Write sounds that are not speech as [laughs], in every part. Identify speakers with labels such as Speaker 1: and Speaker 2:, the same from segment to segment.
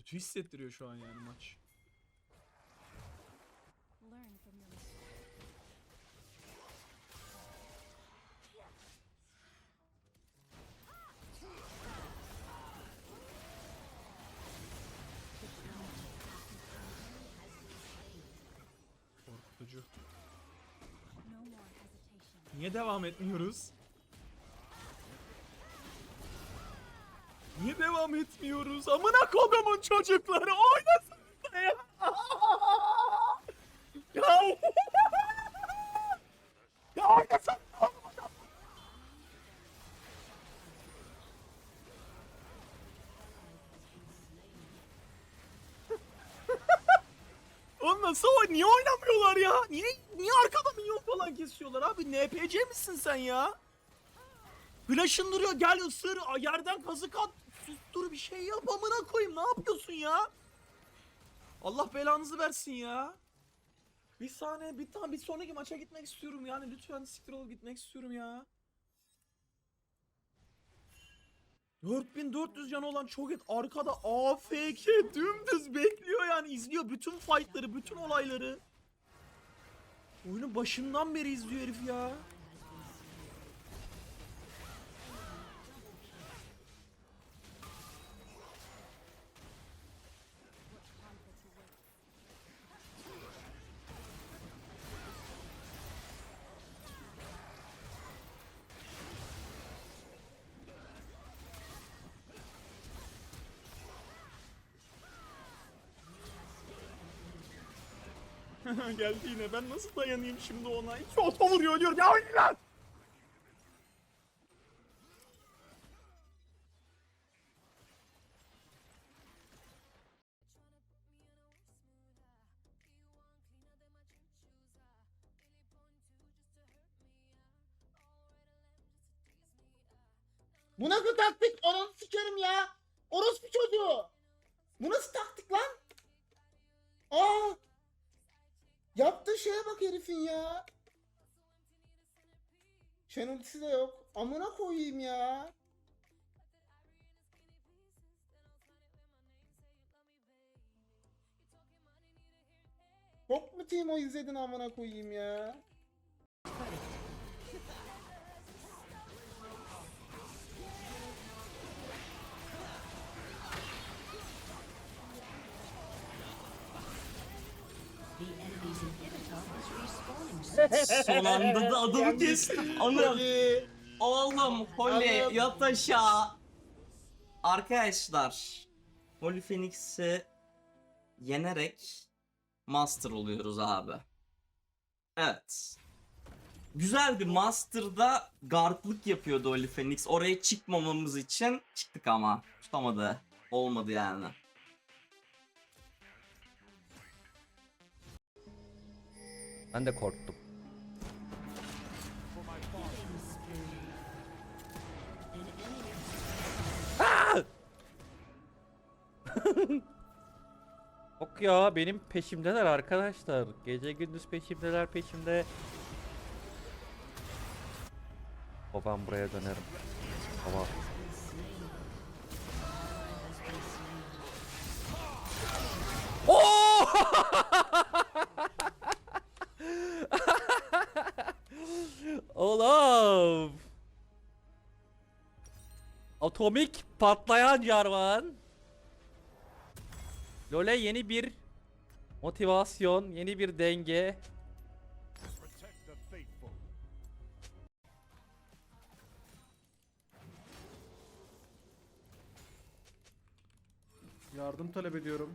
Speaker 1: kötü hissettiriyor şu an yani maç. Korkutucu. Niye devam etmiyoruz? Devam etmiyoruz? Amına kodumun çocukları oynasın ya. ya. ya oynasın. Oğlum nasıl niye oynamıyorlar ya? Niye niye arkada minyon falan kesiyorlar abi? NPC misin sen ya? Flash'ın duruyor gel ısır yerden kazık at sustur bir şey yap amına koyayım ne yapıyorsun ya? Allah belanızı versin ya. Bir saniye bir tane bir sonraki maça gitmek istiyorum yani lütfen siktir ol gitmek istiyorum ya. 4400 canı olan Cho'Gath arkada AFK dümdüz bekliyor yani izliyor bütün fightları, bütün olayları. Oyunun başından beri izliyor herif ya. [laughs] Geldi yine ben nasıl dayanayım şimdi ona? İki oto vuruyor ölüyor ya lan!
Speaker 2: Bu nasıl taktik? Ananı sikerim ya. Orospu çocuğu. Bu nasıl taktik lan? Aa! Şeye bak herifin ya. Ultisi de yok. Amına koyayım ya. Çok mu Timo izledin amına koyayım ya?
Speaker 3: Son anda da adamı kestim. Anam.
Speaker 2: Hadi.
Speaker 3: Oğlum Holly yat aşağı. Arkadaşlar. Holy Phoenix'i yenerek Master oluyoruz abi. Evet. Güzel bir Master'da guardlık yapıyordu Holy Phoenix. Oraya çıkmamamız için çıktık ama. Tutamadı. Olmadı yani.
Speaker 4: Ben de korktum. Ya benim peşimdeler arkadaşlar. Gece gündüz peşimdeler peşimde. O ben buraya dönerim. Tamam. Oo! [laughs] Oğlum. Atomik patlayan Jarvan. Lole yeni bir motivasyon, yeni bir denge.
Speaker 5: Yardım talep ediyorum.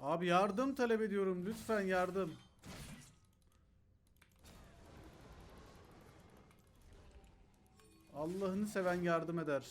Speaker 5: Abi yardım talep ediyorum. Lütfen yardım. Allah'ını seven yardım eder.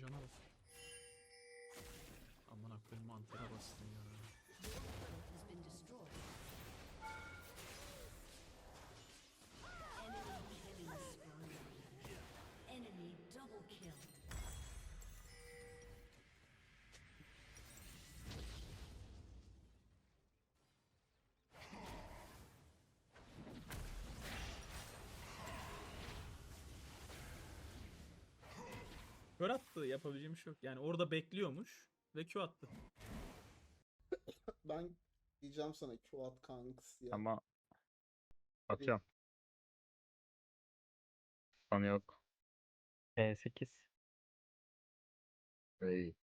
Speaker 3: Cana bak. Aman koyayım mantara bastım ya.
Speaker 1: Attı yapabileceğim bir şey yok. Yani orada bekliyormuş ve Q attı.
Speaker 2: Ben diyeceğim sana Q at kanks ya.
Speaker 6: Ama atıyorum. Sonu yok.
Speaker 7: E8.
Speaker 6: Ey.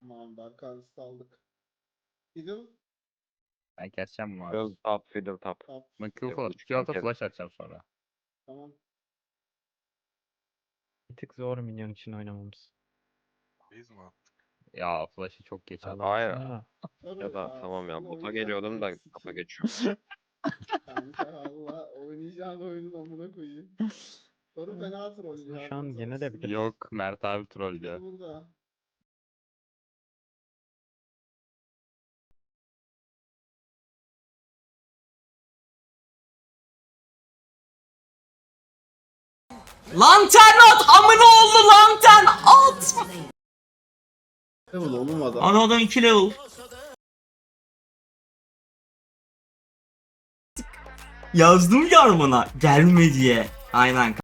Speaker 2: Tamam ben kanks aldık. Fiddle
Speaker 6: Ben keseceğim mi abi?
Speaker 7: Fiddle top, fiddle top.
Speaker 2: tap.
Speaker 6: Ben Q falan. Q alta flash atacağım sonra.
Speaker 2: Tamam.
Speaker 7: Bir tık zor minyon için oynamamız.
Speaker 6: Ya flash'ı çok geç attım.
Speaker 7: Hayır. Ya da tamam ya bota geliyordum da kafa geçiyor. [laughs] [laughs]
Speaker 2: Kanka Allah oynayacağın oyunun amına koyayım. Soru fena troll ya.
Speaker 7: Şu an gene bir-
Speaker 6: Yok Mert abi troll ya.
Speaker 2: Burada.
Speaker 3: Lantern at! Amına oldu lantern at!
Speaker 2: Level oğlum adam.
Speaker 3: Ana adam 2 level. Yazdım yorumuna gelme diye. Aynen